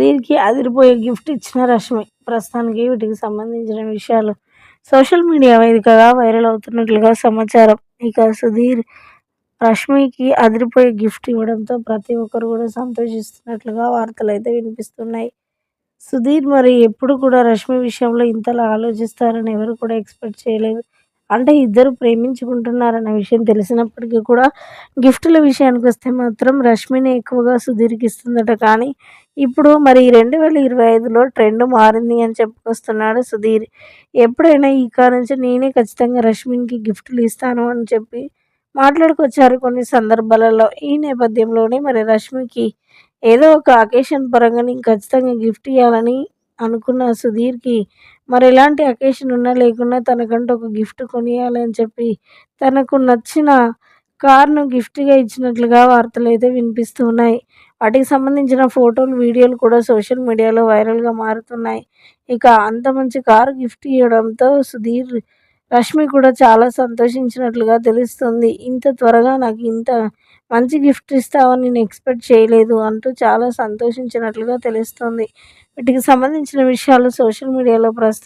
సుధీర్‌కి అదిరిపోయే గిఫ్ట్ ఇచ్చిన రష్మి. ప్రస్తుతానికి వీటికి సంబంధించిన విషయాలు సోషల్ మీడియా వేదికగా వైరల్ అవుతున్నట్లుగా సమాచారం. ఇక సుధీర్ రష్మికి అదిరిపోయే గిఫ్ట్ ఇవ్వడంతో ప్రతి ఒక్కరు కూడా సంతోషిస్తున్నట్లుగా వార్తలైతే వినిపిస్తున్నాయి. సుధీర్ మరి ఎప్పుడు కూడా రష్మి విషయంలో ఇంతలా ఆలోచిస్తారని ఎవరు కూడా ఎక్స్‌పెక్ట్ చేయలేదు. అంటే ఇద్దరు ప్రేమించుకుంటున్నారన్న విషయం తెలిసినప్పటికీ కూడా గిఫ్టుల విషయానికొస్తే మాత్రం రష్మిని ఎక్కువగా సుధీర్‌కి ఇస్తుందట. కానీ ఇప్పుడు మరి 2025లో ట్రెండ్ మారింది అని చెప్పుకొస్తున్నాడు సుధీర్. ఎప్పుడైనా ఇక నుంచి నేనే ఖచ్చితంగా రష్మికి గిఫ్టులు ఇస్తాను అని చెప్పి మాట్లాడుకొచ్చారు కొన్ని సందర్భాలలో. ఈ నేపథ్యంలోనే మరి రష్మికి ఏదో ఒక అకేషన్ పరంగా నేను ఖచ్చితంగా గిఫ్ట్ ఇవ్వాలని అనుకున్న సుధీర్‌కి మరి ఎలాంటి అకేషన్ ఉన్నా లేకున్నా తనకంటూ ఒక గిఫ్ట్ కొనియాలి అని చెప్పి తనకు నచ్చిన కార్‌ను గిఫ్ట్‌గా ఇచ్చినట్లుగా వార్తలైతే వినిపిస్తూ ఉన్నాయి. వాటికి సంబంధించిన ఫోటోలు, వీడియోలు కూడా సోషల్ మీడియాలో వైరల్‌గా మారుతున్నాయి. ఇక అంత మంచి కారు గిఫ్ట్ ఇవ్వడంతో సుధీర్, రష్మి కూడా చాలా సంతోషించినట్లుగా తెలుస్తుంది. ఇంత త్వరగా నాకు ఇంత మంచి గిఫ్ట్ ఇస్తావని నేను ఎక్స్‌పెక్ట్ చేయలేదు అంటూ చాలా సంతోషించినట్లుగా తెలుస్తుంది వీటికి సంబంధించిన విషయాలు సోషల్ మీడియాలో ప్రస్తుతం